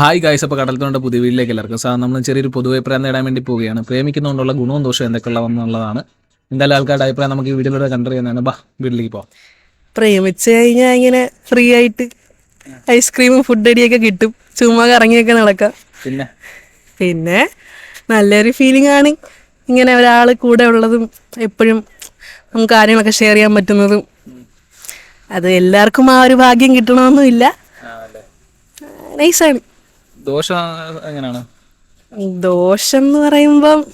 Hi guys അപ്പോൾ കടൽത്തോണ്ട പുതിയ വീട്ടിലേക്ക് എല്ലാവർക്കും സാർ നമ്മൾ ചെറിയൊരു പൊതുവഭിപ്രായം നേടാൻ വേണ്ടി പോവുകയാണ്. പ്രേമിക്കുന്നതുകൊണ്ടുള്ള ഗുണവും ദോഷവും എന്തൊക്കെയുള്ളതെന്നുള്ളതാണ് എന്തായാലും ആൾക്കാരുടെ അഭിപ്രായം നമുക്ക് ഈ വീഡിയോയിലൂടെ കണ്ടറിയുന്നതാണ്. ബാ വീട്ടിലേക്ക് പോവാം. പ്രേമിച്ച് കഴിഞ്ഞാൽ ഇങ്ങനെ ഫ്രീ ആയിട്ട് ഐസ്ക്രീമും ഫുഡ് അടിയൊക്കെ കിട്ടും. ചുമ്മാ കറങ്ങിയൊക്കെ നടക്കാം. പിന്നെ? പിന്നെ നല്ലൊരു ഫീലിംഗ് ആണ് ഇങ്ങനെ ഒരാൾ കൂടെ ഉള്ളതും എപ്പോഴും നമുക്ക് കാര്യങ്ങളൊക്കെ ഷെയർ ചെയ്യാൻ പറ്റുന്നതും. അത് എല്ലാവർക്കും ആ ഒരു ഭാഗ്യം കിട്ടണമെന്നില്ല. നൈസാണ് ദോഷം എങ്ങനെയാണ്? ദോഷം എന്ന് പറയുമ്പം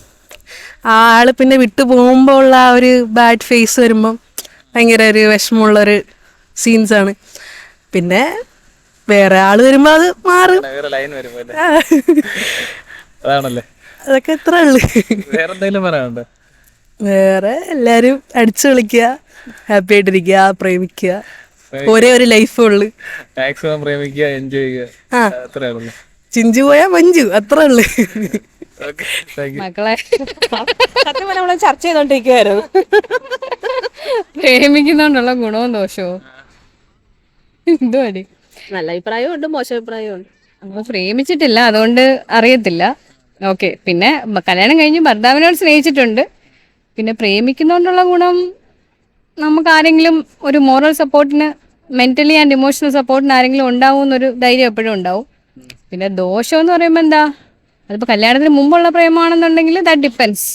ആ ആൾ പിന്നെ വിട്ടു പോകുമ്പോൾ ഉള്ള ആ ഒരു ബാഡ് ഫേസ് വരുമ്പം ഭയങ്കര ഒരു വിഷമമുള്ള ഒരു സീൻസ് ആണ്. പിന്നെ വേറെ ആൾ വരുമ്പോ അത് മാറും. ആ. അതാണല്ലേ. അതൊക്കെ എത്ര ഉള്ളു. വേറെ എന്തെങ്കിലും പറയാനുണ്ട്? വേറെ എല്ലാരും അടിച്ചു കളിക്കുക ഹാപ്പി ആയിട്ടിരിക്കുക പ്രേമിക്കുക. ഒരേ ഒരു ലൈഫേ ഉള്ളു. മാക്സിമം പ്രേമിക്കുക എൻജോയ് ചെയ്യുക. ആ. അത്രേ ഉള്ളൂ. ചിഞ്ചു പോയാ മഞ്ചു അത്ര ഉള്ളു. മക്കളെ. സത്യം നമ്മൾ ചർച്ച ചെയ്തോണ്ടിരിക്കുവായിരുന്നു. പ്രേമിക്കുന്നോണ്ടുള്ള ഗുണവും ദോഷവും. എന്തുവാടി നല്ല അഭിപ്രായവും ഉണ്ട് മോശം അഭിപ്രായവും ഉണ്ട് നമ്മൾ പ്രേമിച്ചിട്ടില്ല അതുകൊണ്ട് അറിയത്തില്ല. ഓക്കെ പിന്നെ കല്യാണം കഴിഞ്ഞ് ഭർത്താവിനോട് സ്നേഹിച്ചിട്ടുണ്ട്. പിന്നെ പ്രേമിക്കുന്നോണ്ടുള്ള ഗുണം നമുക്ക് ആരെങ്കിലും ഒരു മോറൽ സപ്പോർട്ടിന് മെന്റലി ആൻഡ് ഇമോഷണൽ സപ്പോർട്ടിന് ആരെങ്കിലും ഉണ്ടാവും എന്നൊരു ധൈര്യം എപ്പോഴും ഉണ്ടാവും. പിന്നെ ദോഷം എന്ന് പറയുമ്പോൾ എന്താ? അതിപ്പോൾ കല്യാണത്തിന് മുമ്പുള്ള പ്രേമമാണെന്നുണ്ടെങ്കിൽ ദാറ്റ് ഡിപ്പെൻസ്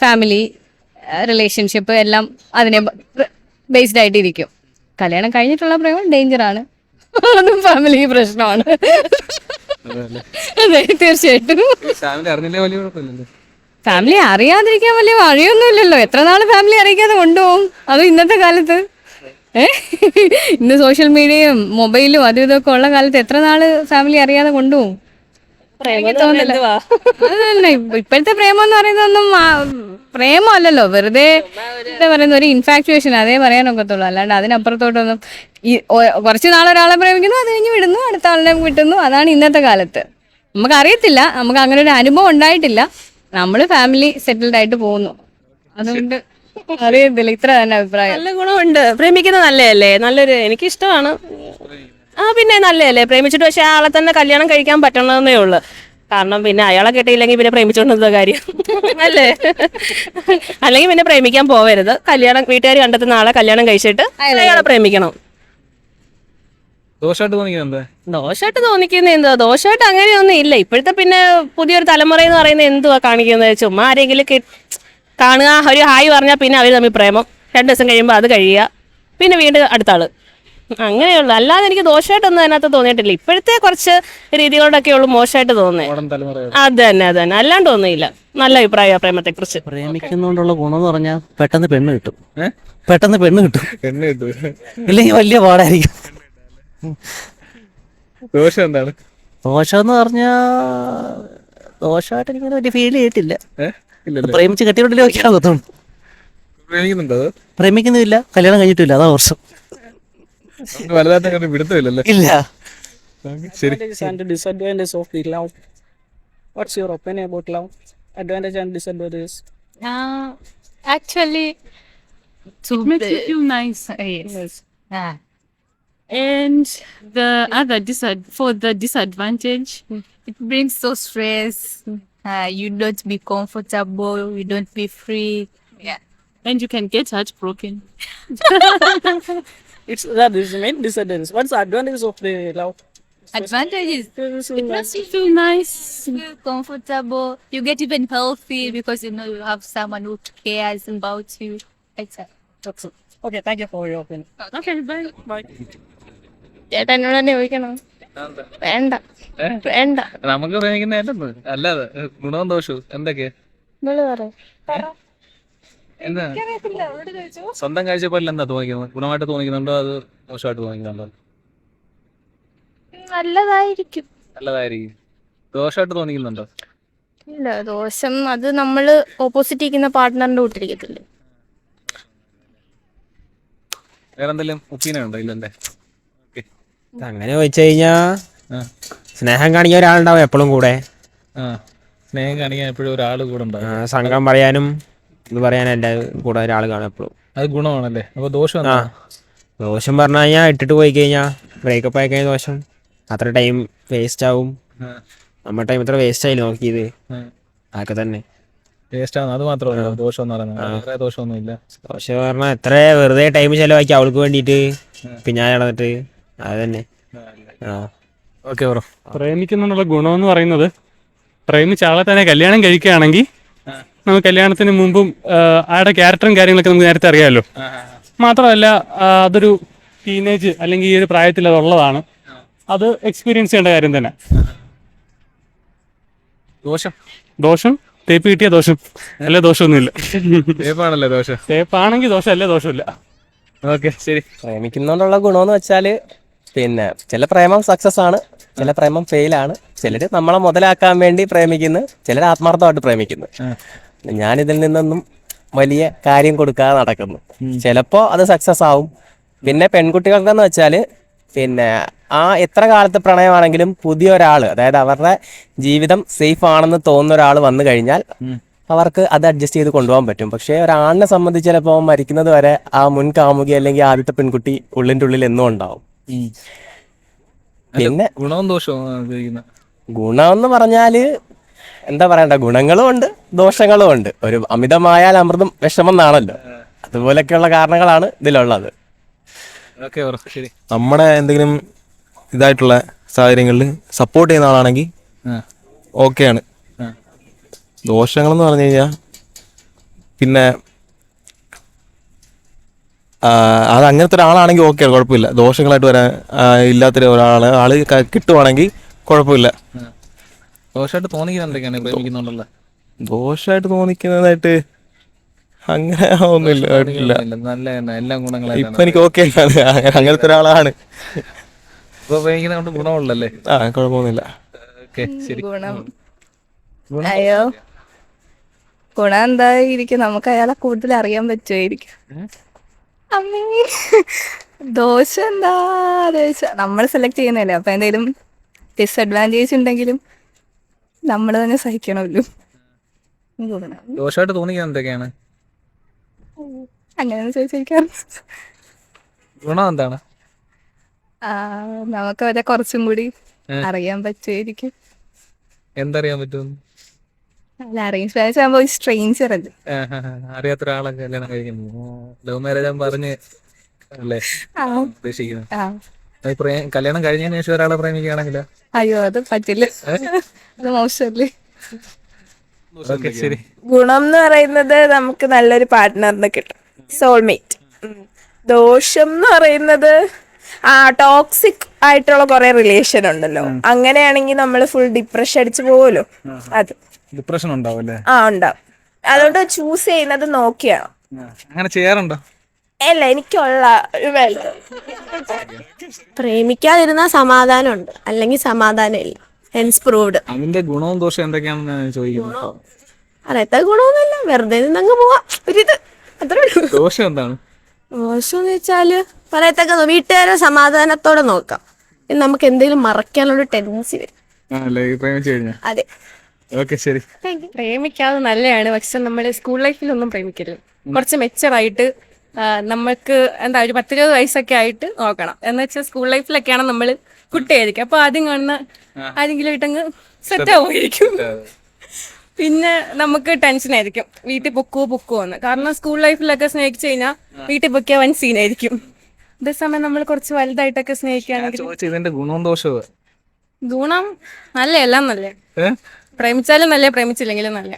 ഫാമിലി റിലേഷൻഷിപ്പ് എല്ലാം അതിനെ ബേസ്ഡ് ആയിട്ട് ആയിട്ടിരിക്കും. കല്യാണം കഴിഞ്ഞിട്ടുള്ള പ്രേമം ഡേഞ്ചറാണ് അതും ഫാമിലി പ്രശ്നമാണ്. അതെ തീർച്ചയായിട്ടും. ഫാമിലി അറിയാതിരിക്കാൻ വലിയ വഴിയൊന്നുമില്ലല്ലോ. എത്ര നാൾ ഫാമിലി അറിയിക്കാതെ കൊണ്ടുപോകും? അതും ഇന്നത്തെ കാലത്ത്. ഇന്ന് സോഷ്യൽ മീഡിയയും മൊബൈലും അതും ഇതൊക്കെ ഉള്ള കാലത്ത് എത്ര നാൾ ഫാമിലി അറിയാതെ കൊണ്ടുപോകും? ഇപ്പോഴത്തെ പ്രേമം എന്ന് പറയുന്നതൊന്നും പ്രേമം പ്രേമമല്ലല്ലോ. വെറുതെ എന്താ പറയുന്ന ഒരു ഇൻഫാക്ച്വേഷൻ അതേ പറയാനൊക്കത്തുള്ളൂ അല്ലാണ്ട് അതിനപ്പുറത്തോട്ടൊന്നും ഈ കുറച്ച് നാൾ ഒരാളെ പ്രേമിക്കുന്നു അത് കഴിഞ്ഞ് വിടുന്നു അടുത്ത ആളിനെ വിട്ടുന്നു. അതാണ് ഇന്നത്തെ കാലത്ത്. നമുക്ക് അറിയത്തില്ല നമുക്ക് അങ്ങനെ ഒരു അനുഭവം ഉണ്ടായിട്ടില്ല. നമ്മൾ ഫാമിലി സെറ്റിൽഡ് ആയിട്ട് പോകുന്നു. അതുകൊണ്ട് അറിയത്തില്ല. ഇത്ര തന്നെ അഭിപ്രായം. നല്ല ഗുണമുണ്ട്. പ്രേമിക്കുന്നത് നല്ലതല്ലേ? നല്ലൊരു എനിക്ക് ഇഷ്ടമാണ് ആ പിന്നെ നല്ലതല്ലേ? പ്രേമിച്ചിട്ട് പക്ഷെ ആളെ തന്നെ കല്യാണം കഴിക്കാൻ പറ്റണമെന്നേ ഉള്ളു. കാരണം പിന്നെ അയാളെ കിട്ടിയില്ലെങ്കിൽ പിന്നെ പ്രേമിച്ചോണ്ടെന്താ കാര്യം. അല്ലേ? അല്ലെങ്കിൽ പിന്നെ പ്രേമിക്കാൻ പോവരുത്. കല്യാണം വീട്ടുകാർ കണ്ടെത്തുന്ന ആളെ കല്യാണം കഴിച്ചിട്ട് അയാളെ പ്രേമിക്കണം. ദോഷമായിട്ട് തോന്നിക്കുന്നത് ദോഷമായിട്ട് തോന്നിക്കുന്ന എന്തുവാ ദോഷമായിട്ട് അങ്ങനെയൊന്നും ഇല്ല. ഇപ്പോഴത്തെ പിന്നെ പുതിയൊരു തലമുറ എന്ന് പറയുന്നത് എന്തുവാ കാണിക്കുന്നത്? ചുമ്മാ ആരെങ്കിലും കി- കാണുക ഒരു ഹായ് പറഞ്ഞാൽ പിന്നെ അവർ തമ്മിൽ പ്രേമം. രണ്ട് ദിവസം കഴിയുമ്പോൾ അത് കഴിയുക. പിന്നെ വീണ്ടും അടുത്ത ആൾ അങ്ങനെയുള്ളു. അല്ലാതെ എനിക്ക് ദോഷമായിട്ടൊന്നും അതിനകത്ത് തോന്നിയിട്ടില്ല. ഇപ്പോഴത്തെ കുറച്ച് രീതികളോടൊക്കെ ഉള്ളു മോശമായിട്ട് തോന്നുന്നത് അത് തന്നെ അത് തന്നെ അല്ലാണ്ട് ഒന്നുമില്ല നല്ല അഭിപ്രായമാണ് പ്രേമത്തെ കുറിച്ച് പ്രേമിക്കുന്നോണ്ടുള്ള ഗുണം എന്ന് പറഞ്ഞാൽ പെട്ടെന്ന് പെണ്ണ് കിട്ടും. പെട്ടെന്ന് പെണ്ണ് കിട്ടും. പെണ്ണ് കിട്ടൂ. ഇല്ലെങ്കിൽ വലിയ പാടായിരിക്കും. ദോഷം എന്താണ്? ദോഷം എന്ന് പറഞ്ഞാ ദോഷമായിട്ട് എനിക്ക് വലിയ ഫീൽ ചെയ്തിട്ടില്ല. പ്രേമിച്ച് കെട്ടിയോണ്ടല്ലേ പ്രേമിക്കുന്നില്ല കല്യാണം കഴിഞ്ഞിട്ടില്ല അതാ വർഷം. Disadvantage it brings Uh, you don't be comfortable. You don't be free. Yeah. And you can get heartbroken. It's that is the main disadvantage. What's the advantage of the love? Advantage is It's it makes you feel nice, feel comfortable. You get even healthy because you know you have someone who cares about you. Etc. That's it. Okay, thank you for your opinion. Okay, bye. Bye. ചേട്ടാ എന്നോട് തന്നെ ചോദിക്കണോ വേണ്ട. നമുക്ക് ഉപയോഗിക്കുന്ന അല്ലാതെ ഗുണവും ദോഷവും എന്തൊക്കെയാ എന്താ? സ്വന്തം കാഴ്ചപ്പാടിൽ എന്താ തോന്നിക്കുന്നത്? ഗുണമായിട്ട് തോന്നിക്കുന്നുണ്ടോ? അത് മോശമായിട്ട് തോന്നിക്കുന്നുണ്ടോ? നല്ലതായിരിക്കും. നല്ലതായിരിക്കും. ദോഷമായിട്ട് തോന്നിക്കുന്നുണ്ടോ? ഇല്ല ദോഷം. അത് നമ്മൾ ഓപ്പോസിറ്റ് ഇരിക്കുന്ന പാർട്ട്ണറിന്റെ കൂട്ടിരിക്കത്തില്ലേ വേറെന്തെങ്കിലും ഒപ്പീനിയൻ ഉണ്ടോ ഓക്കെ അങ്ങനെ ചോദിച്ചു കഴിഞ്ഞാ സ്നേഹം കാണിക്കാൻ ഒരാളുണ്ടാവും എപ്പോഴും കൂടെ. സ്നേഹം കാണിക്കാൻ എപ്പോഴും ഒരാൾ കൂടെ ഉണ്ടാവും. സംഘം പറയാനും ഇത് പറയാനും എന്റെ കൂടെ ഒരാൾ കാണും എപ്പോഴും അത് ഗുണമാണല്ലേ? അപ്പൊ ദോഷം ആ. ദോഷം പറഞ്ഞു കഴിഞ്ഞാൽ ഇട്ടിട്ട് പോയി കഴിഞ്ഞാൽ ബ്രേക്കപ്പ് ആയി കഴിഞ്ഞാൽ ദോഷം. അത്ര ടൈം വേസ്റ്റ് ആവും. നമ്മുടെ ടൈം ഇത്ര വേസ്റ്റ് ആയി നോക്കിയത്. അതൊക്കെ തന്നെ. വേസ്റ്റ് ആവുന്നു അത് മാത്രമല്ല. ദോഷം എന്ന് വേറെ ദോഷമൊന്നുമില്ല. ദോഷം പറഞ്ഞാൽ എത്ര വെറുതെ ടൈം ചെലവാക്കി അവൾക്ക് വേണ്ടിയിട്ട് ഞാൻ നടന്നിട്ട് അത് തന്നെ ആ. Okay bro. പ്രേമിക്കുന്നതിനുള്ള ഗുണമെന്ന് പറയുന്നത് പ്രേമിച്ച ആളെ തന്നെ കല്യാണം കഴിക്കുകയാണെങ്കിൽ നമുക്ക് കല്യാണത്തിന് മുമ്പും ആടെ ആളുടെ ക്യാരക്ടറും കാര്യങ്ങളൊക്കെ നമുക്ക് നേരത്തെ അറിയാമല്ലോ മാത്രമല്ല അതൊരു ടീനേജ് അല്ലെങ്കിൽ ഈ ഒരു പ്രായത്തിൽ അതുള്ളതാണ് അത് എക്സ്പീരിയൻസ് ചെയ്യേണ്ട കാര്യം തന്നെ. ദോഷം? ദോഷം? തേപ്പ് കിട്ടിയ ദോഷം. അല്ല ദോഷമൊന്നുമില്ല. തേപ്പാണല്ലേ ദോഷം? തേപ്പാണെങ്കിൽ ദോഷം അല്ലേ ദോഷമില്ല. ഓക്കെ ശരി. പ്രേമിക്കുന്നോണ്ടുള്ള ഗുണമെന്ന് വെച്ചാൽ പിന്നെ ചില പ്രേമം സക്സസ് ആണ് ചില പ്രേമം ഫെയിൽ ആണ്. ചിലര് നമ്മളെ മുതലാക്കാൻ വേണ്ടി പ്രേമിക്കുന്നു ചിലർ ആത്മാർത്ഥമായിട്ട് പ്രേമിക്കുന്നു. ഞാൻ ഇതിൽ നിന്നൊന്നും വലിയ കാര്യം കൊടുക്കാതെ നടക്കുന്നു. ചിലപ്പോ അത് സക്സസ് ആവും. പിന്നെ പെൺകുട്ടികൾക്കെന്ന് വെച്ചാൽ പിന്നെ ആ എത്ര കാലത്തെ പ്രണയമാണെങ്കിലും പുതിയ ഒരാൾ അതായത് അവരുടെ ജീവിതം സേഫ് ആണെന്ന് തോന്നുന്ന ഒരാൾ വന്നു കഴിഞ്ഞാൽ അവർക്ക് അത് അഡ്ജസ്റ്റ് ചെയ്ത് കൊണ്ടുപോകാൻ പറ്റും. പക്ഷേ ഒരാളിനെ സംബന്ധിച്ച് ചിലപ്പോൾ മരിക്കുന്നത് വരെ ആ മുൻ കാമുകി അല്ലെങ്കിൽ ആദ്യത്തെ പെൺകുട്ടി ഉള്ളിന്റെ ഉള്ളിൽ എന്നും ഉണ്ടാവും. പിന്നെ ഗുണവും ദോഷവും ഗുണമെന്ന് പറഞ്ഞാൽ എന്താ പറയണ്ട ഗുണങ്ങളും ഉണ്ട് ദോഷങ്ങളും ഉണ്ട്. ഒരു അമിതമായാൽ അമൃതം വിഷമം എന്നാണല്ലോ അതുപോലൊക്കെയുള്ള കാരണങ്ങളാണ് ഇതിലുള്ളത്. ഓക്കെ ശരി. നമ്മുടെ എന്തെങ്കിലും ഇതായിട്ടുള്ള സാഹചര്യങ്ങളിൽ സപ്പോർട്ട് ചെയ്യുന്ന ആളാണെങ്കിൽ. ഓക്കെയാണ്. ദോഷങ്ങളെന്ന് പറഞ്ഞു കഴിഞ്ഞാൽ പിന്നെ അത് അങ്ങനത്തെ ഒരാളാണെങ്കിൽ ഓക്കെ കുഴപ്പമില്ല. ദോഷങ്ങളായിട്ട് വരാൻ ഇല്ലാത്തൊരു ഒരാൾ ആൾ കിട്ടുവാണെങ്കിൽ കുഴപ്പമില്ല. ദോഷമായിട്ട് പ്രേമിക്കുന്നുണ്ടല്ലോ ദോഷമായിട്ട് തോന്നിക്കുന്നതായിട്ട് അങ്ങനെ ഒന്നുമില്ല നല്ല എല്ലാ ഇപ്പൊ എനിക്ക് ഓക്കെ അങ്ങനത്തെ ഒരാളാണ്. ഇപ്പൊ പ്രേമിക്കുന്നതുകൊണ്ട് ഗുണമുള്ളല്ലേ ആ കുഴപ്പമൊന്നുമില്ല. ഓക്കെ ശരി. ഗുണം. അയ്യോ. ഗുണം എന്തായിരിക്കും? നമുക്ക് അയാളെ കൂടുതൽ അറിയാൻ പറ്റുമായിരിക്കും. അമ്മേ. ദോശ എന്താ? നമ്മൾ സെലക്ട് ചെയ്യുന്നതല്ലേ. അപ്പൊ എന്തെങ്കിലും ഡിസഡ്വാന്റേജ് ഉണ്ടെങ്കിലും നമ്മൾ തന്നെ സഹിക്കണമല്ലോ. ദോഷമായിട്ട് തോന്നിക്കുന്നത് എന്തൊക്കെയാണ്? അങ്ങനെ ചോദിച്ചാൽ ഗുണം എന്താണ്? നമുക്ക് അവരെ കുറച്ചും കൂടി. അറിയാൻ പറ്റുമായിരിക്കും. എന്തറിയാൻ പറ്റുമെന്ന് അല്ല അറേഞ്ച് മാരേജ് ആകുമ്പോൾ സ്ട്രേഞ്ചർ അല്ലേ ആ, ആ, ആ. അറിയാത്ത ഒരാളെ കല്യാണം കഴിക്കുന്നു. ലവ് മാരേജ് ആകുമ്പോൾ പറഞ്ഞ് അല്ലേ? ഉദ്ദേശിക്കുന്നത് ആ. അത് പ്രേ- കല്യാണം കഴിഞ്ഞതിന് ശേഷം ഒരാളെ പ്രേമിക്കുകയാണെങ്കിലോ? അയ്യോ അത് പറ്റില്ല. അത് മോശമല്ലേ ഓക്കെ ശരി. ഗുണം എന്ന് പറയുന്നത് നമുക്ക് നല്ലൊരു പാർട്ട്ണറിനെ കിട്ടും. സോൾമേറ്റ് ദോഷം എന്ന് പറയുന്നത് ആ ടോക്സിക് ആയിട്ടുള്ള കുറെ റിലേഷൻ ഉണ്ടല്ലോ. അങ്ങനെയാണെങ്കിൽ നമ്മൾ ഫുൾ ഡിപ്രഷൻ അടിച്ചു പോവുമല്ലോ അത്. ഡിപ്രഷൻ ഉണ്ടാവും അല്ലേ? ആ ഉണ്ടാവും. അതുകൊണ്ട് ചൂസ് ചെയ്യുന്നത് നോക്കിയാണ് അങ്ങനെ ചെയ്യാറുണ്ടോ? അല്ല എനിക്കുള്ള പ്രേമിക്കാതിരുന്ന സമാധാനമുണ്ട്. അല്ലെങ്കിൽ സമാധാനം ഇല്ല ഹെൻസ് പ്രൂവ്ഡ് അതിന്റെ ഗുണവും ദോഷവും എന്തൊക്കെയാണെന്ന് ഞാൻ ചോദിക്കുന്നത് അറിയാത്ത ഗുണമൊന്നുമില്ല. വെറുതെ നിന്നങ്ങ് പോവാ. ഒരിത്. അത്രേ ഉള്ളൂ. ദോഷം എന്താണ്? ദോഷം എന്ന് വെച്ചാൽ പറയത്തക്ക വീട്ടുകാരെ സമാധാനത്തോടെ നോക്കാം. നമുക്ക് എന്തെങ്കിലും മറക്കാനുള്ള ടെൻഡൻസി വരും. അതെ. ഓക്കെ ശരി. പ്രേമിക്കാതെ നല്ലതാണ് പക്ഷെ നമ്മൾ സ്കൂൾ ലൈഫിലൊന്നും പ്രേമിക്കരുത് കുറച്ച് മെച്ചറായിട്ട് നമ്മൾക്ക് എന്താ ഒരു പത്തിരുപത് വയസ്സൊക്കെ ആയിട്ട് നോക്കണം. എന്ന് വെച്ചാൽ സ്കൂൾ ലൈഫിലൊക്കെയാണ് നമ്മൾ കുട്ടിയായിരിക്കും. അപ്പൊ ആദ്യം കാണുന്ന ആരെങ്കിലും ആയിട്ടങ്ങ് സെറ്റ് ആവുമായിരിക്കും. പിന്നെ നമുക്ക് ടെൻഷൻ ആയിരിക്കും. വീട്ടിൽ പൊക്കുവോ പൊക്കുവോ എന്ന്. കാരണം സ്കൂൾ ലൈഫിലൊക്കെ സ്നേഹിച്ചു കഴിഞ്ഞാൽ വീട്ടിൽ പൊക്കിയ വൻ സീനായിരിക്കും അതേസമയം നമ്മൾ കുറച്ച് വലുതായിട്ടൊക്കെ സ്നേഹിക്കുകയാണെങ്കിൽ ഗുണം നല്ല എല്ലാം നല്ല പ്രേമിച്ചാലും നല്ല പ്രേമിച്ചില്ലെങ്കിലും നല്ല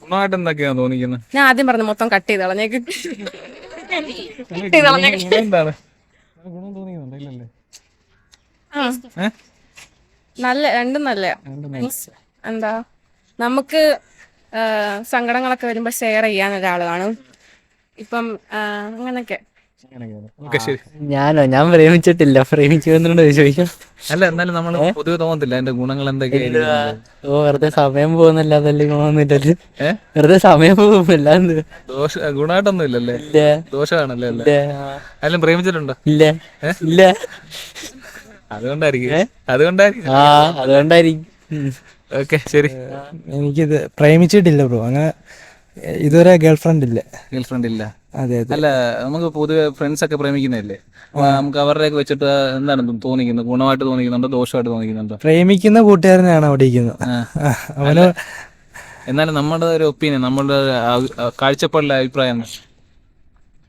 ഗുണമായിട്ട് എന്തൊക്കെയാ തോന്നിക്കുന്നത് ഞാൻ ആദ്യം പറഞ്ഞു മൊത്തം കട്ട് ചെയ്ത് കളഞ്ഞേക്ക് ഗുണം എന്താണ്? ഗുണം തോന്നിക്കുന്നുണ്ടോ? ഇല്ലല്ലേ. ആ. ഏ? നല്ല രണ്ടും നല്ല എന്താ? നമുക്ക് സങ്കടങ്ങളൊക്കെ വരുമ്പോ ഷെയർ ചെയ്യാൻ ഒരാൾ കാണും. ഇപ്പം അങ്ങനൊക്കെ. ഞാനോ? ഞാൻ പ്രേമിച്ചിട്ടില്ല. പ്രേമിച്ചു വന്നിട്ടുണ്ടോ ചോദിക്കാം. അല്ല എന്നാലും നമ്മൾ പൊതുവെ തോന്നത്തില്ല. അതിന്റെ ഗുണങ്ങൾ എന്തൊക്കെയാണ് ഓ വെറുതെ സമയം പോകുന്നല്ലാതല്ലേ ഗുണമൊന്നുമില്ലല്ലോ ഏ? വെറുതെ സമയം പോകുന്നില്ല ദോഷ ഗുണമായിട്ടൊന്നും ഇല്ലല്ലേ ഇല്ല. ദോഷമാണല്ലേ അല്ലേ? ഇല്ല. പ്രേമിച്ചിട്ടുണ്ടോ? ഇല്ല. ഇല്ല. അതുകൊണ്ടായിരിക്കും. അതുകൊണ്ടായിരിക്കും. ആ അതുകൊണ്ടായിരിക്കും. ഓക്കെ ശരി. എനിക്കിത് പ്രേമിച്ചിട്ടില്ല ബ്രോ. അങ്ങനെ ഇതുവരെ ഗേൾഫ്രണ്ട് ഇല്ല. ഗേൾഫ്രണ്ട് ഇല്ല. അതെ അതെ. അല്ല നമുക്ക് പൊതുവെ ഫ്രണ്ട്സ് ഒക്കെ പ്രേമിക്കുന്നതല്ലേ? നമുക്ക് അവരുടെയൊക്കെ വെച്ചിട്ട് എന്താണ് തോന്നിക്കുന്നത്? ഗുണമായിട്ട് തോന്നിക്കുന്നുണ്ടോ? ദോഷമായിട്ട് തോന്നിക്കുന്നുണ്ടോ? പ്രേമിക്കുന്ന കൂട്ടുകാരനെയാണ് അവിടെ ഇരിക്കുന്നത്. അവന് എന്നാലും നമ്മുടെ ഒരു ഒപ്പീനിയൻ നമ്മുടെ കാഴ്ചപ്പാടിലെ അഭിപ്രായം?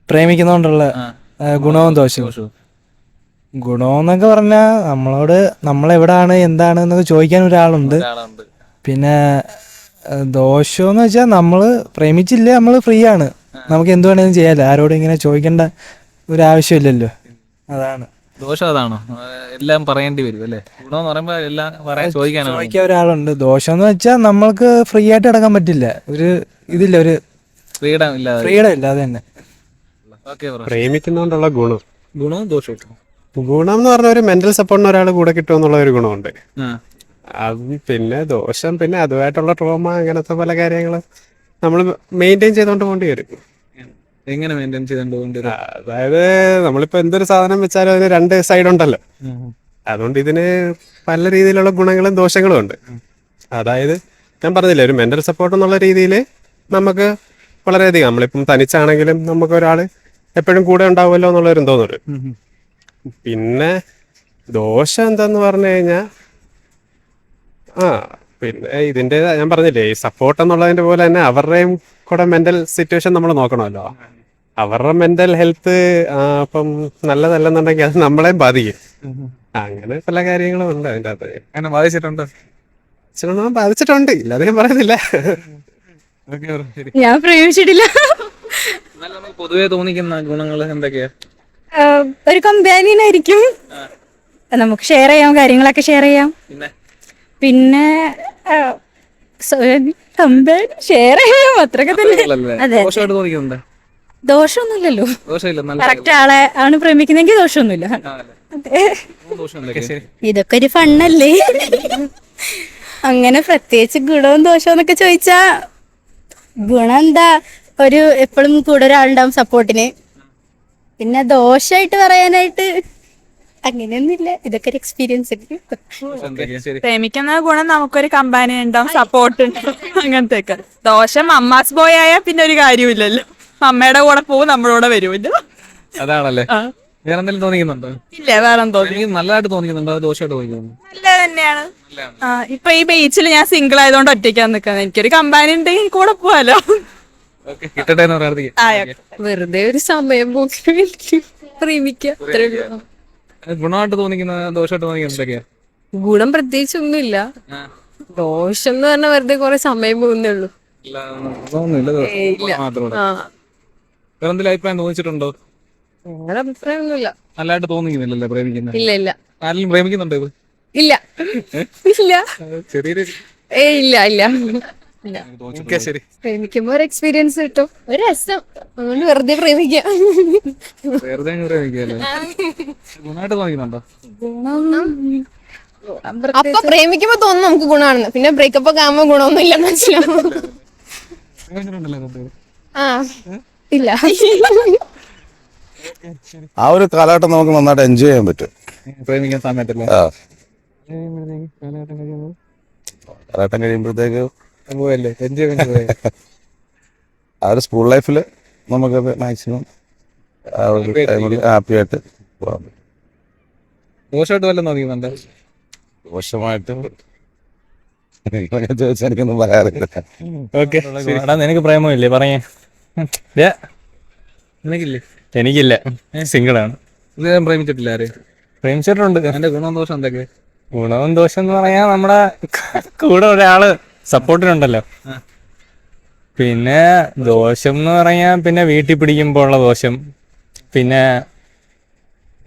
പ്രേമിക്കുന്നോണ്ടുള്ള ഗുണവും ദോഷവും. ഗുണമെന്നൊക്കെ പറഞ്ഞാൽ നമ്മളോട് നമ്മളെവിടാണ് എന്താണ് എന്നൊക്കെ ചോദിക്കാൻ ഒരാളുണ്ട്. പിന്നെ ദോഷമെന്ന് വെച്ചാൽ നമ്മൾ പ്രേമിച്ചില്ല നമ്മൾ ഫ്രീ ആണ് നമുക്ക് എന്ത് വേണേലും ചെയ്യാലോ. ആരോടും ഇങ്ങനെ ചോദിക്കേണ്ട ഒരു ആവശ്യമില്ലല്ലോ അതാണ്. ദോഷം അതാണോ? എല്ലാം പറയേണ്ടി വരും അല്ലേ? ഗുണമെന്ന് പറയുമ്പോൾ എല്ലാം പറയാൻ ചോദിക്കാനോ ചോദിക്കാൻ ഒരാളുണ്ട്. ദോഷം എന്ന് വെച്ചാൽ നമ്മൾക്ക് ഫ്രീ ആയിട്ട് കിടക്കാൻ പറ്റില്ല. ഒരു ഇതില്ല ഒരു ഫ്രീഡം ഇല്ലാതെ. ഫ്രീഡം ഇല്ലാതെ അത് തന്നെ പ്രേമിക്കുന്നോണ്ടുള്ള പ്രേമിക്കുന്നതുകൊണ്ടുള്ള ഗുണം ഗുണവും ദോഷവും ഗുണം എന്ന് പറഞ്ഞ ഒരു മെന്റൽ സപ്പോർട്ടിന് ഒരാൾ കൂടെ കിട്ടുമെന്നുള്ള ഒരു ഗുണമുണ്ട്. ആ. അത് പിന്നെ ദോഷം. പിന്നെ അതുമായിട്ടുള്ള ട്രോമ അങ്ങനത്തെ പല കാര്യങ്ങളും നമ്മൾ മെയിന്റെയിൻ ചെയ്തുകൊണ്ട് പോകേണ്ടി വരും. എങ്ങനെ മെയിന്റെയിൻ ചെയ്തുകൊണ്ട് കൊണ്ടുവരും അതായത് നമ്മളിപ്പോ എന്തൊരു സാധനം വെച്ചാലും അതിന് രണ്ട് സൈഡ് ഉണ്ടല്ലോ. അതുകൊണ്ട് ഇതിന് പല രീതിയിലുള്ള ഗുണങ്ങളും ദോഷങ്ങളും ഉണ്ട്. അതായത് ഞാൻ പറഞ്ഞില്ലേ ഒരു മെന്റൽ സപ്പോർട്ട് എന്നുള്ള രീതിയിൽ നമുക്ക് വളരെയധികം നമ്മളിപ്പം തനിച്ചാണെങ്കിലും നമുക്ക് ഒരാൾ എപ്പോഴും കൂടെ ഉണ്ടാവുമല്ലോ എന്നുള്ളൊരു തോന്നുന്നുണ്ട് പിന്നെ ദോഷം എന്താന്ന് പറഞ്ഞു കഴിഞ്ഞാൽ ആ പിന്നെ ഇതിന്റെ ഞാൻ പറഞ്ഞില്ലേ ഈ സപ്പോർട്ട് എന്നുള്ളതിന്റെ പോലെ തന്നെ അവരുടെയും കൂടെ മെന്റൽ സിറ്റുവേഷൻ നമ്മൾ നോക്കണമല്ലോ. അവരുടെ മെന്റൽ ഹെൽത്ത് അപ്പം നല്ലതല്ലെന്നുണ്ടെങ്കിൽ അത് നമ്മളെയും ബാധിക്കും. അങ്ങനെ പല കാര്യങ്ങളും ഉണ്ട് അതിന്റെ അകത്ത്. അങ്ങനെ ബാധിച്ചിട്ടുണ്ടോ? ബാധിച്ചിട്ടുണ്ട്? ഇല്ലാതെ ഞാൻ പറയുന്നില്ല. ഓക്കെ ശരി. ഞാൻ പ്രേമിച്ചിട്ടില്ല. നമുക്ക് പൊതുവെ തോന്നിക്കുന്ന ഗുണങ്ങൾ എന്തൊക്കെയാ? ഒരു കമ്പാനിയനായിരിക്കും നമുക്ക് ഷെയർ ചെയ്യാം കാര്യങ്ങളൊക്കെ ഷെയർ ചെയ്യാം. പിന്നെ ഷെയർ ചെയ്യാം അത്രയൊക്കെ തന്നെ. അല്ലേ? അതെ ദോഷമായിട്ട് ദോഷമൊന്നുമില്ലല്ലോ. കറക്റ്റ് ആളെ ആണ് പ്രേമിക്കുന്നെങ്കിൽ ദോഷമൊന്നുമില്ല? ഇതൊക്കെ ഒരു ഫണ്ണല്ലേ? അങ്ങനെ പ്രത്യേകിച്ച് ഗുണവും ദോഷവും എന്നൊക്കെ ചോദിച്ചാ ഗുണം എന്താ ഒരു എപ്പോഴും കൂടെ ഒരാളുണ്ടാവും സപ്പോർട്ടിന് പിന്നെ ദോഷമായിട്ട് പറയാനായിട്ട് അങ്ങനെയൊന്നുമില്ല. ഇതൊക്കെ ഒരു എക്സ്പീരിയൻസ് പ്രേമിക്കുന്ന ഗുണം നമുക്കൊരു കമ്പാനി ഉണ്ടാവും സപ്പോർട്ട് ഉണ്ടാവും അങ്ങനത്തെ ഒക്കെ ദോഷം അമ്മാസ് ബോയ് ആയാൽ പിന്നെ ഒരു കാര്യമില്ലല്ലോ അമ്മയുടെ കൂടെ പോവും നമ്മുടെ കൂടെ വരുമല്ലോ. അതാണല്ലേ. വേറെ എന്തെങ്കിലും തോന്നിക്കുന്നുണ്ടോ? ഇല്ല വേറെ എന്തോ നല്ലതായിട്ട് തോന്നിക്കുന്നുണ്ടോ? ദോഷമായിട്ട് തോന്നിക്കുന്നു നല്ല തന്നെയാണ്. ഇപ്പൊ ഈ ബീച്ചിൽ ഞാൻ സിംഗിൾ ആയതുകൊണ്ട് ഒറ്റയ്ക്കാൻ നിൽക്കുന്നത്. എനിക്കൊരു കമ്പാനി ഉണ്ടെങ്കിൽ കൂടെ പോവാലോ. ഓക്കെ കിട്ടട്ടെ വെറുതെ ഒരു സമയം പ്രേമിക്കാം പ്രേമിക്കുക അത്രേ ഉള്ളൂ. ഗുണമായിട്ട് തോന്നിക്കുന്ന ദോഷമായിട്ട് തോന്നിക്കുന്ന എന്തൊക്കെയാ? ഗുണം പ്രത്യേകിച്ച് ഒന്നുമില്ല. ദോഷം എന്ന് പറഞ്ഞാൽ വെറുതെ കുറെ സമയം പോകുന്നേ ഉള്ളൂ. ഇല്ല, ഇല്ല. അഭിപ്രായം നല്ലതായിട്ട് തോന്നിക്കുന്നില്ലല്ലേ പ്രേമിക്കുന്നത് ഇല്ല ഇല്ല. ആരെങ്കിലും പ്രേമിക്കുന്നുണ്ടോ ഇത്? ഇല്ല. ഇല്ല. ചെറിയൊരു ഏ ഇല്ല ഇല്ല. ശരി. പ്രേമിക്കുമ്പോ ഒരു എക്സ്പീരിയൻസ് കിട്ടും. ഒരു രസം. അതുകൊണ്ട് വെറുതെ പ്രേമിക്കാം. വെറുതെ അങ്ങ് പ്രേമിക്കുകയല്ലേ? ഗുണമായിട്ട് തോന്നിക്കുന്നുണ്ടോ? അപ്പൊ പ്രേമിക്കുമ്പോ തോന്നും നമുക്ക് ഗുണമാണെന്ന് പിന്നെ ബ്രേക്കപ്പ് ഒക്കെ ആകുമ്പോ ഗുണമൊന്നും ഇല്ല മനസ്സിലാവും ആ. ഇല്ല. ആ ഒരു കാലഘട്ടം നമുക്ക് നന്നായിട്ട് എൻജോയ് ചെയ്യാൻ പറ്റും. പ്രേമിക്കാൻ സമയത്തല്ലേ? ആ. കാലഘട്ടം കഴിയുമ്പോൾ കാലഘട്ടം കഴിയുമ്പോഴത്തേക്ക് പോയല്ലേ എൻജോയ്മെന്റ് പോയി ആ ഒരു സ്കൂൾ ലൈഫിൽ നമുക്കത് മാക്സിമം ആ ഒരു ടൈമിൽ ഹാപ്പി ആയിട്ട് പോകാൻ പറ്റും. ദോഷമായിട്ട് വല്ലതും തോന്നിക്കുന്നുണ്ടോ? മോശമായിട്ട് ചോദിച്ചാൽ എനിക്കൊന്നും പറയാറില്ല. ഓക്കെ നിനക്ക് പ്രേമമില്ലേ? പറഞ്ഞേ. നിനക്കില്ലേ? എനിക്കില്ല. സിംഗിളാണ്. ഇത് ഞാൻ പ്രേമിച്ചിട്ടില്ല ആര്? പ്രേമിച്ചിട്ടുണ്ട്. എന്റെ ഗുണവും ദോഷം എന്തൊക്കെ? ഗുണവും ദോഷം എന്ന് പറയാ നമ്മുടെ കൂടെ ഒരാൾ സപ്പോർട്ടിനുണ്ടല്ലോ. പിന്നെ ദോഷം എന്ന് പറഞ്ഞാൽ പിന്നെ വീട്ടിൽ പിടിക്കുമ്പോൾ ഉള്ള ദോഷം. പിന്നെ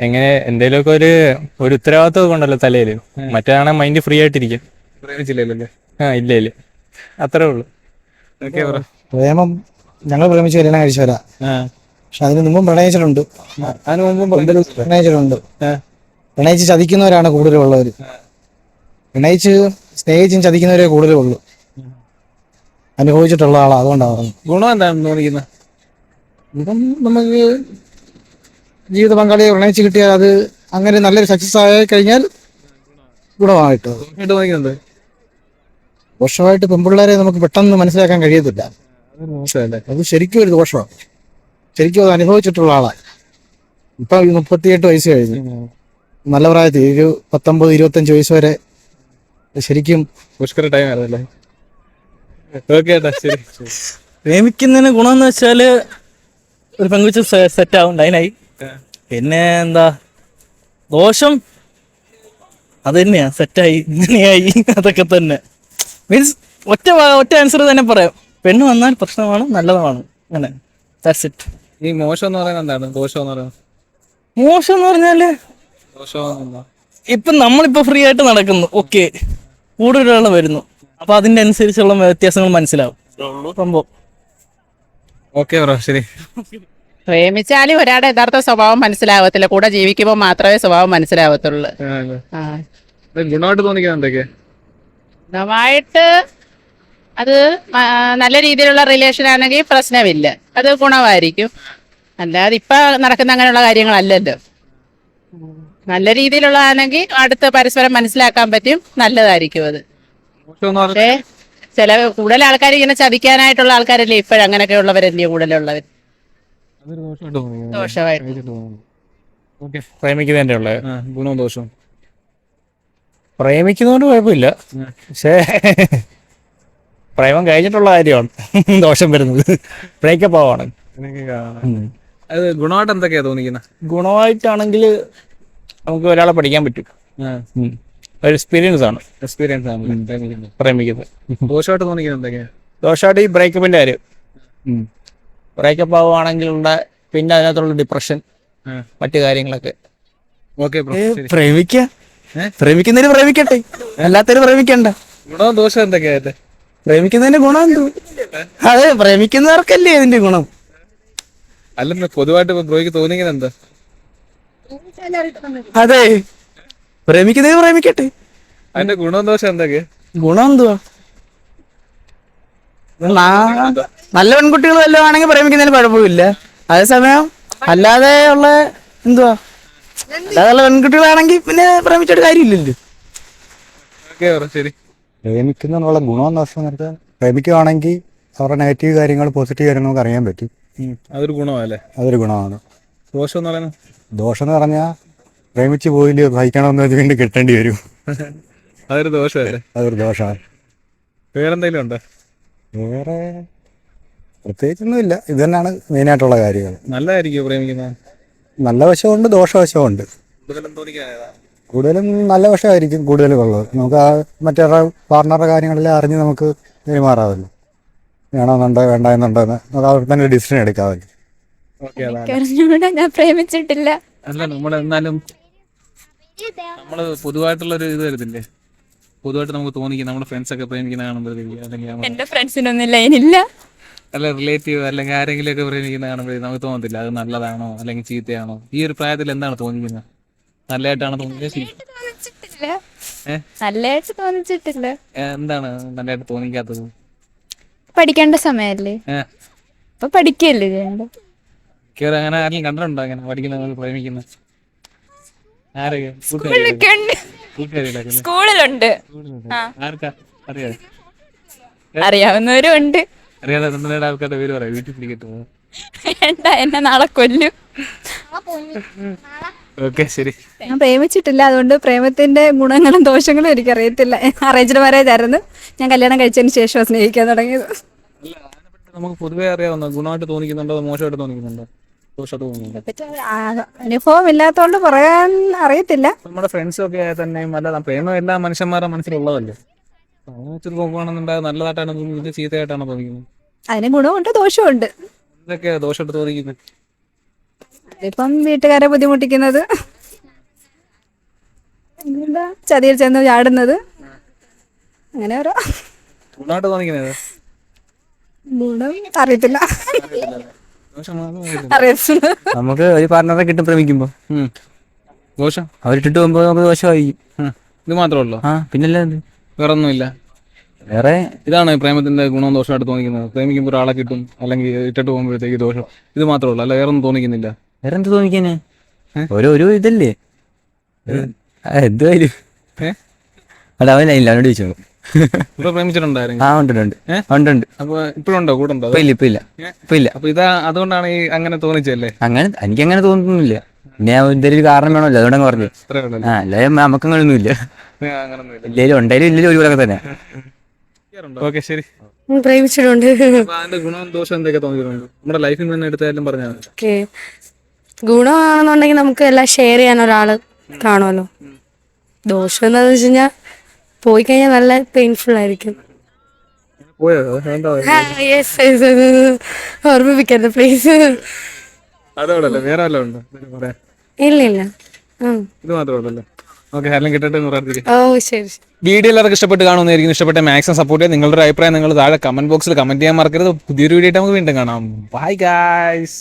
എങ്ങനെ എന്തേലുമൊക്കെ ഒരു ഒരു ഉത്തരവാദിത്വം ഉണ്ടല്ലോ തലയിൽ. മറ്റേതാണെങ്കിൽ മൈൻഡ് ഫ്രീ ആയിട്ടിരിക്കും. ആ ഇല്ല ഇല്ല. അത്രേ ഉള്ളൂ. പ്രേമം ഞങ്ങൾ പ്രേമിച്ച് കല്യാണം കഴിച്ചവരാ പക്ഷെ അതിന് മുമ്പും പ്രണയിച്ചിട്ടുണ്ട്. അതിന് മുമ്പും പ്രണയിച്ചിട്ടുണ്ട്. പ്രണയിച്ച് ചതിക്കുന്നവരാണ് കൂടുതലുള്ളവർ പ്രണയിച്ച് സ്നേഹിച്ചും ചതിക്കുന്നവരെ കൂടുതലുള്ളൂ. അനുഭവിച്ചിട്ടുള്ള ആളാ അതുകൊണ്ടാണ്. പറഞ്ഞത്. ഗുണം എന്താണെന്ന് തോന്നിക്കുന്നത്? ഇപ്പം നമുക്ക് ജീവിത പങ്കാളിയെ പ്രണയിച്ച് കിട്ടിയാൽ അത് അങ്ങനെ നല്ലൊരു സക്സസ് ആയി കഴിഞ്ഞാൽ ഗുണമായിട്ട്. ദോഷമായിട്ട് പെൺപിള്ളേരെ നമുക്ക് പെട്ടെന്ന് മനസ്സിലാക്കാൻ കഴിയത്തില്ല. അത് ശരിക്കും ഒരു ദോഷമാണ്. ശരിക്കും അത് അനുഭവിച്ചിട്ടുള്ള ആളാണ്. ഇപ്പൊ ഈ മുപ്പത്തിയെട്ട് വയസ്സ് കഴിഞ്ഞു. നല്ല പ്രായത്തിൽ ഒരു പത്തൊമ്പത് ഇരുപത്തഞ്ച് വയസ്സ് വരെ ശരിക്കും പുഷ്കര ടൈം ആയിരുന്നല്ലേ? ഓക്കെ ഏട്ടാ ശരി. പ്രേമിക്കുന്നതിന് ഗുണമെന്ന് വെച്ചാൽ ഒരു പെങ്കുച്ച് സെറ്റ് ആവും ലൈനായി പിന്നെ എന്താ ദോഷം അത് തന്നെയാ സെറ്റായി ഇങ്ങനെയായി അതൊക്കെ തന്നെ. മീൻസ് ഒറ്റ ഒറ്റ ആൻസർ തന്നെ പറയാം. പെണ്ണ് വന്നാൽ പ്രശ്നമാണ് നല്ലതുമാണ് അങ്ങനെ. ദാറ്റ്സ് ഇറ്റ് ഈ മോശം എന്ന് പറയുന്നത് എന്താണ്? ദോഷം എന്ന് പറയുന്നത്? മോശം എന്ന് പറഞ്ഞാൽ ദോഷം ഇപ്പൊ നമ്മളിപ്പോ ഫ്രീ ആയിട്ട് നടക്കുന്നു. ഓക്കെ കൂടുതലുള്ള വരുന്നു. അപ്പൊ അതിന്റെ അനുസരിച്ചുള്ള വ്യത്യാസങ്ങൾ മനസ്സിലാവും. സംഭവം. ഓക്കെ ബ്രോ ശരി. പ്രേമിച്ചാലും ഒരാളുടെ യഥാർത്ഥ സ്വഭാവം മനസ്സിലാവത്തില്ല. കൂടെ ജീവിക്കുമ്പോൾ മാത്രമേ സ്വഭാവം മനസ്സിലാവത്തുള്ളൂ. ഗുണമായിട്ട് തോന്നിക്കുന്നത് എന്തൊക്കെ? ഗുണമായിട്ട് അത് നല്ല രീതിയിലുള്ള റിലേഷൻ ആണെങ്കിൽ പ്രശ്നമില്ല. അത് ഗുണമായിരിക്കും. അല്ലാതെ ഇപ്പൊ നടക്കുന്ന അങ്ങനെയുള്ള കാര്യങ്ങളല്ലല്ലോ. നല്ല രീതിയിലുള്ളതാണെങ്കിൽ അടുത്ത് പരസ്പരം മനസ്സിലാക്കാൻ പറ്റും. നല്ലതായിരിക്കും അത്. പക്ഷേ ചില കൂടുതൽ ആൾക്കാർ ഇങ്ങനെ ചതിക്കാനായിട്ടുള്ള ആൾക്കാരല്ലേ ഇപ്പോഴും? അങ്ങനെയൊക്കെ ഉള്ളവരല്ലേ കൂടുതലുള്ളവർ അതൊരു ദോഷമായിട്ട് ഗുണവും ദോഷവും. പ്രേമിക്കുന്നതുകൊണ്ട് കുഴപ്പമില്ല. പക്ഷേ പ്രേമം കഴിഞ്ഞിട്ടുള്ള കാര്യമാണ്. ദോഷം വരുന്നത്. ബ്രേക്കപ്പ് ആവാണ്. അത് ഗുണമായിട്ട് എന്തൊക്കെയാ തോന്നിക്കുന്നത് ഗുണമായിട്ടാണെങ്കിൽ നമുക്ക് ഒരാളെ പഠിക്കാൻ പറ്റും. ഒരു എക്സ്പീരിയൻസ് ആണ്. എക്സ്പീരിയൻസ് ആണ് പ്രേമിക്കുന്നത്. ദോഷമായിട്ട് തോന്നിക്കുന്നത് എന്തൊക്കെയാ? ദോഷമായിട്ട് ഈ ബ്രേക്കപ്പിന്റെ കാര്യം. ബ്രേക്കപ്പ് ആവുകയാണെങ്കിലുള്ള പിന്നെ അതിനകത്തുള്ള ഡിപ്രഷൻ മറ്റു കാര്യങ്ങളൊക്കെ. ഓക്കെ ബ്രോ ശരി പ്രേമിക്ക. പ്രേമിക്കുന്നതിന് പ്രേമിക്കട്ടെ. അല്ലാത്തവര് പ്രേമിക്കണ്ട. ഗുണവും ദോഷം എന്തൊക്കെയായിട്ട് പ്രേമിക്കുന്നതിന്റെ ഗുണം എന്തു? അതെ പ്രേമിക്കുന്നവർക്കല്ലേ ഇതിന്റെ ഗുണം. അല്ലെന്ന് പൊതുവായിട്ട് ഇപ്പൊ ബ്രോയ്ക്ക് തോന്നിക്കുന്നത് എന്താ? അതെ. പ്രേമിക്കുന്നതിന് പ്രേമിക്കട്ടെ. അതിന്റെ ഗുണദോഷം ദോഷം എന്തൊക്കെയാ ഗുണം എന്തുവാ? നല്ല പെൺകുട്ടികൾ വല്ലതും ആണെങ്കിൽ പ്രേമിക്കുന്നതിന് കുഴപ്പമില്ല. അതേസമയം അല്ലാതെ ഉള്ള എന്തുവാ? അല്ലാതെ ഉള്ള പെൺകുട്ടികളാണെങ്കിൽ പിന്നെ പ്രേമിച്ചിട്ട് കാര്യമില്ലല്ലോ. പ്രേമിക്കുന്നുള്ള ഗുണം ശരി. പ്രേമിക്കുന്നതിനുള്ള ഗുണമെന്ന് വെച്ചാൽ പ്രേമിക്കുകയാണെങ്കിൽ അവരുടെ നെഗറ്റീവ് കാര്യങ്ങൾ പോസിറ്റീവ് കാര്യങ്ങൾ നമുക്ക് അറിയാൻ പറ്റും. അതൊരു ഗുണമല്ലേ അതൊരു ഗുണമാണ്. ദോഷം എന്ന് ദോഷം എന്ന് പറഞ്ഞാൽ പ്രേമിച്ച് പോയില്ല സഹിക്കണമെന്ന് വെച്ച് വീണ്ടും കിട്ടേണ്ടി വരും. അതൊരു ദോഷമല്ലേ? അതൊരു ദോഷമാണ് വേറെന്തെങ്കിലും ഉണ്ടോ? വേറെ പ്രത്യേകിച്ചൊന്നുമില്ല. ഇത് തന്നെയാണ് മെയിനായിട്ടുള്ള കാര്യങ്ങൾ. നല്ലതായിരിക്കും പ്രേമിക്കുന്നത് നല്ല വശമുണ്ട് ദോഷവശമുണ്ട് കൂടുതലും നല്ല വശമായിരിക്കും കൂടുതലും ഉള്ളത് നമുക്ക് ആ മറ്റേ പാർട്ണറുടെ കാര്യങ്ങളെല്ലാം അറിഞ്ഞ് നമുക്ക് പെരുമാറാമല്ലോ. വേണമെന്നുണ്ടോ വേണ്ട എന്നുണ്ടോന്ന് നമുക്ക് അവർ തന്നെ ഡിസിഷൻ എടുക്കാമല്ലോ. ഞാൻ പ്രേമിച്ചിട്ടില്ല. അല്ല നമ്മൾ എന്നാലും നമ്മൾ പൊതുവായിട്ടുള്ള ഒരു ഇത് വരുന്നില്ലേ പൊതുവായിട്ട് നമുക്ക് തോന്നിക്കും നമ്മുടെ ഫ്രണ്ട്സ് ഒക്കെ പ്രേമിക്കുന്ന കാണുമ്പോഴത്തേക്ക് അല്ലെങ്കിൽ നമ്മൾ എന്റെ ഫ്രണ്ട്സിനൊന്നും ലൈനില്ല. അല്ല റിലേറ്റീവ് അല്ലെങ്കിൽ ആരെങ്കിലും ഒക്കെ പ്രേമിക്കുന്ന കാണുമ്പോഴേ നമുക്ക് തോന്നത്തില്ല. അത് നല്ലതാണോ അല്ലെങ്കിൽ ചീത്തയാണോ? ഈ ഒരു പ്രായത്തിൽ എന്താണ് തോന്നിക്കുന്നത്? നല്ലതായിട്ടാണോ തോന്നിയത്? ചീത്ത- തോന്നിച്ചിട്ടില്ല. ഏ? നല്ലതായിട്ട് തോന്നിച്ചിട്ടില്ല. ഏ, എന്താണ് നല്ലതായിട്ട് തോന്നിക്കാത്തത്? പഠിക്കേണ്ട സമയല്ലേ? പഠിക്കല്ലേ ചെയ്യണ്ട അങ്ങനെ ആരെങ്കിലും കണ്ടിട്ടുണ്ടോ അങ്ങനെ പഠിക്കുന്ന പ്രേമിക്കുന്ന? സ്കൂളിലൊക്കെ ഉണ്ട് കൂട്ടുകാരികളൊക്കെ. സ്കൂളിലുണ്ട്. അറിയാവുന്നവരുണ്ട് ആർക്കാ? അറിയാം? അറിയാവുന്നവരും ഉണ്ട് അറിയാതെ നിങ്ങളുടെ ആൾക്കാരുടെ പേര് പറയാം. വീട്ടിൽ പിടിക്കട്ടെ. വേണ്ട എന്നെ നാളെ കൊല്ലും. ഓക്കെ ശരി. ഞാൻ പ്രേമിച്ചിട്ടില്ല. അതുകൊണ്ട് പ്രേമത്തിന്റെ ഗുണങ്ങളും ദോഷങ്ങളും എനിക്ക് അറിയത്തില്ല അറേഞ്ച്ഡ് മാരേജ് ആയിരുന്നു ഞാൻ കല്യാണം കഴിച്ചതിന് ശേഷം സ്നേഹിക്കാൻ തുടങ്ങിയത്. നമുക്ക് പൊതുവേ അറിയാവുന്ന ഗുണമായിട്ട് തോന്നിക്കുന്നുണ്ടോ? മോശമായിട്ട് തോന്നിക്കുന്നുണ്ടോ? ആ, അനുഭവം ഇല്ലാത്തോണ്ട് പറയാൻ അറിയത്തില്ല. നമ്മുടെ ഫ്രണ്ട്സും ഒക്കെ തന്നെ അല്ല പ്രേമം എല്ലാ മനുഷ്യന്മാരുടെ മനസ്സിലുള്ളതല്ലേ? വെച്ചിട്ട് നോക്കുകയാണെന്നുണ്ടെങ്കിൽ നല്ലതായിട്ടാണ് തോന്നുന്നത്. ചീത്തയായിട്ടാണ് തോന്നിക്കുന്നത്. അതിന് ഗുണമുണ്ട് ദോഷമുണ്ട് എന്തൊക്കെയാ ദോഷമായിട്ട് തോന്നിക്കുന്നത് ഇപ്പം വീട്ടുകാരെ ബുദ്ധിമുട്ടിക്കുന്നത്. എന്താ? ചതിയിൽ ചെന്ന് ചാടുന്നത്. അങ്ങനെ ഓരോ. ഗുണമായിട്ട് തോന്നിക്കുന്നത് ഗുണം അറിയത്തില്ല. നമുക്ക് ഒരു പാർട്ണറെ കിട്ടും പ്രേമിക്കുമ്പോ ദോഷം അവരിട്ടിട്ട് പോകുമ്പോ നമുക്ക് ദോഷമായി ഇത് മാത്രമേ ഉള്ളൂ? ആ പിന്നല്ല വേറെ ഒന്നുമില്ല വേറെ? ഇതാണ് പ്രേമത്തിന്റെ ഗുണവും ദോഷമായിട്ട് തോന്നിക്കുന്നത്. പ്രേമിക്കുമ്പോൾ ഒരാളെ കിട്ടും അല്ലെങ്കിൽ ഇട്ടിട്ട് പോകുമ്പോഴത്തേക്ക് ദോഷം. ഇത് മാത്രമേ ഉള്ളൂ. അല്ല വേറെ ഒന്നും തോന്നിക്കുന്നില്ല. വേറെ എന്ത് തോന്നിക്കാന്? ഓരോ ഒരു ഇതല്ലേ? എന്തായാലും? അല്ല അവൻ അവനോട് ചോദിച്ചോളൂ. ഇപ്പൊ പ്രേമിച്ചിട്ടുണ്ടായിരുന്നു. ആ ഉണ്ട് ഉണ്ട്. ഏ? ഉണ്ട് ഉണ്ട്. അപ്പൊ ഇപ്പോഴുണ്ടോ കൂടെ ഉണ്ടോ? ഇപ്പൊ ഇല്ല ഇപ്പൊ ഇല്ല. ഇപ്പൊ ഇല്ല. അപ്പൊ ഇതാ അതുകൊണ്ടാണ് ഈ അങ്ങനെ തോന്നിച്ചല്ലേ അങ്ങനെ എനിക്ക് അങ്ങനെ തോന്നുന്നില്ല. പിന്നെ എന്തെങ്കിലും കാരണം വേണമല്ലോ അതുകൊണ്ടങ്ങ് പറഞ്ഞു ആ അല്ലാതെ നമുക്ക് അങ്ങനെയൊന്നും ഇല്ല ഇല്ലേലും ഉണ്ടായാലും ഇല്ലേലും ഒരുപോലെ തന്നെ. ഓക്കെ ശരി. പ്രേമിച്ചിട്ടുണ്ട്. ഗുണവും ദോഷം എന്തൊക്കെ തോന്നിയിട്ടുണ്ട്? നമ്മുടെ ലൈഫിൽ നിന്ന് എടുത്താലും പറഞ്ഞാൽ മതി. ഗുണമാണെന്നുണ്ടെങ്കിൽ നമുക്ക് എല്ലാം ഷെയർ ചെയ്യാൻ ഒരാൾ കാണുമല്ലോ. ദോഷം എന്താണെന്ന് വെച്ച് കഴിഞ്ഞാൽ പോയി? കഴിഞ്ഞാൽ നല്ല പെയിൻഫുൾ ആയിരിക്കും ഓർമ്മിപ്പിക്കരുത് പ്ലീസ് അതോടല്ലേ? വേറെ വല്ലതും ഉണ്ടോ? ഇല്ല ഇല്ല. ഇത് മാത്രമേ വീഡിയോ എല്ലാവർക്കും ഇഷ്ടപ്പെട്ട് കാണുന്നതായിരിക്കും. ഇഷ്ടപ്പെട്ട മാക്സിമം സപ്പോർട്ട് ചെയ്യാൻ നിങ്ങളുടെ അഭിപ്രായം നിങ്ങൾ താഴെ കമന്റ് ബോക്സിൽ കമന്റ് ചെയ്യാൻ മറക്കരുത്. പുതിയൊരു വീഡിയോ ആയിട്ട് നമുക്ക് വീണ്ടും കാണാം. Bye guys